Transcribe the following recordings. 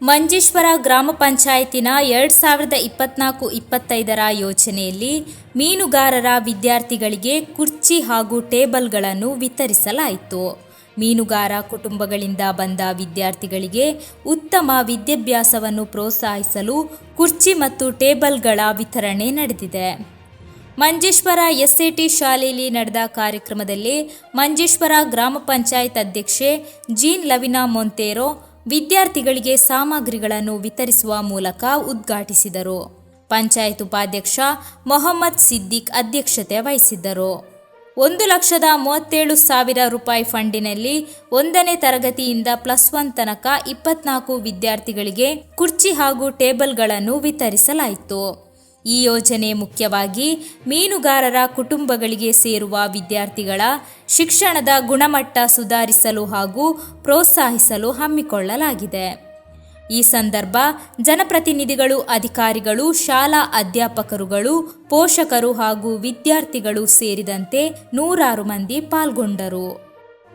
ಮಂಜೇಶ್ವರ ಗ್ರಾಮ ಪಂಚಾಯತಿನ ಎರಡು ಸಾವಿರದ ಇಪ್ಪತ್ನಾಲ್ಕು ಇಪ್ಪತ್ತೈದರ ಯೋಜನೆಯಲ್ಲಿ ಮೀನುಗಾರರ ವಿದ್ಯಾರ್ಥಿಗಳಿಗೆ ಕುರ್ಚಿ ಹಾಗೂ ಟೇಬಲ್ಗಳನ್ನು ವಿತರಿಸಲಾಯಿತು. ಮೀನುಗಾರ ಕುಟುಂಬಗಳಿಂದ ಬಂದ ವಿದ್ಯಾರ್ಥಿಗಳಿಗೆ ಉತ್ತಮ ವಿದ್ಯಾಭ್ಯಾಸವನ್ನು ಪ್ರೋತ್ಸಾಹಿಸಲು ಕುರ್ಚಿ ಮತ್ತು ಟೇಬಲ್ಗಳ ವಿತರಣೆ ನಡೆದಿದೆ. ಮಂಜೇಶ್ವರ ಎಸ್ಎಟಿ ಶಾಲೆಯಲ್ಲಿ ನಡೆದ ಕಾರ್ಯಕ್ರಮದಲ್ಲಿ ಮಂಜೇಶ್ವರ ಗ್ರಾಮ ಪಂಚಾಯತ್ ಅಧ್ಯಕ್ಷೆ ಜೀನ್ ಲವಿನಾ ಮೊಂತೇರೋ ವಿದ್ಯಾರ್ಥಿಗಳಿಗೆ ಸಾಮಗ್ರಿಗಳನ್ನು ವಿತರಿಸುವ ಮೂಲಕ ಉದ್ಘಾಟಿಸಿದರು. ಪಂಚಾಯತ್ ಉಪಾಧ್ಯಕ್ಷ ಮೊಹಮ್ಮದ್ ಸಿದ್ದಿಕ್ ಅಧ್ಯಕ್ಷತೆ ವಹಿಸಿದ್ದರು. ಒಂದು ಲಕ್ಷದ ಮೂವತ್ತೇಳು ಸಾವಿರ ರೂಪಾಯಿ ಫಂಡಿನಲ್ಲಿ ಒಂದನೇ ತರಗತಿಯಿಂದ ಪ್ಲಸ್ ಒನ್ ತನಕ ಇಪ್ಪತ್ನಾಲ್ಕು ವಿದ್ಯಾರ್ಥಿಗಳಿಗೆ ಕುರ್ಚಿ ಹಾಗೂ ಟೇಬಲ್ಗಳನ್ನು ವಿತರಿಸಲಾಯಿತು. ಈ ಯೋಜನೆ ಮುಖ್ಯವಾಗಿ ಮೀನುಗಾರರ ಕುಟುಂಬಗಳಿಗೆ ಸೇರುವ ವಿದ್ಯಾರ್ಥಿಗಳ ಶಿಕ್ಷಣದ ಗುಣಮಟ್ಟ ಸುಧಾರಿಸಲು ಹಾಗೂ ಪ್ರೋತ್ಸಾಹಿಸಲು ಹಮ್ಮಿಕೊಳ್ಳಲಾಗಿದೆ. ಈ ಸಂದರ್ಭ ಜನಪ್ರತಿನಿಧಿಗಳು, ಅಧಿಕಾರಿಗಳು, ಶಾಲಾ ಅಧ್ಯಾಪಕರುಗಳು, ಪೋಷಕರು ಹಾಗೂ ವಿದ್ಯಾರ್ಥಿಗಳು ಸೇರಿದಂತೆ ನೂರಾರು ಮಂದಿ ಪಾಲ್ಗೊಂಡರು.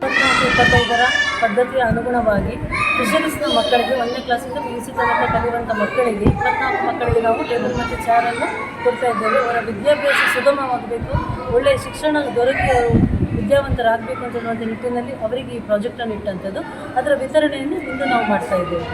ಇಪ್ಪತ್ನಾಲ್ಕು, ಇಪ್ಪತ್ತೈದರ ಪದ್ಧತಿಯ ಅನುಗುಣವಾಗಿ ಫಿಶರೀಸ್ನ ಮಕ್ಕಳಿಗೆ ಒಂದನೇ ಕ್ಲಾಸಿಂದ ಪಿ ಯು ಸಿ ತನಕ ಕಲಿಯುವಂಥ ಮಕ್ಕಳಿಗೆ ಇಪ್ಪತ್ನಾಲ್ಕು ಮಕ್ಕಳಿಗೆ ನಾವು ಟೇಬಲ್ ಮತ್ತು ಚೇರನ್ನು ಕೊಡ್ತಾ ಇದ್ದೇವೆ. ಅವರ ವಿದ್ಯಾಭ್ಯಾಸ ಸುಗಮವಾಗಬೇಕು. ಒಳ್ಳೆಯ ಶಿಕ್ಷಣ ದೊರಕಿ ಅವರು ವಿದ್ಯಾವಂತರಾಗಬೇಕು ಅಂತ ನಿಟ್ಟಿನಲ್ಲಿ ಅವರಿಗೆ ಈ ಪ್ರಾಜೆಕ್ಟನ್ನು ಇಟ್ಟಂಥದ್ದು. ಅದರ ವಿತರಣೆಯನ್ನು ಇಂದು ನಾವು ಮಾಡ್ತಾ ಇದ್ದೇವೆ.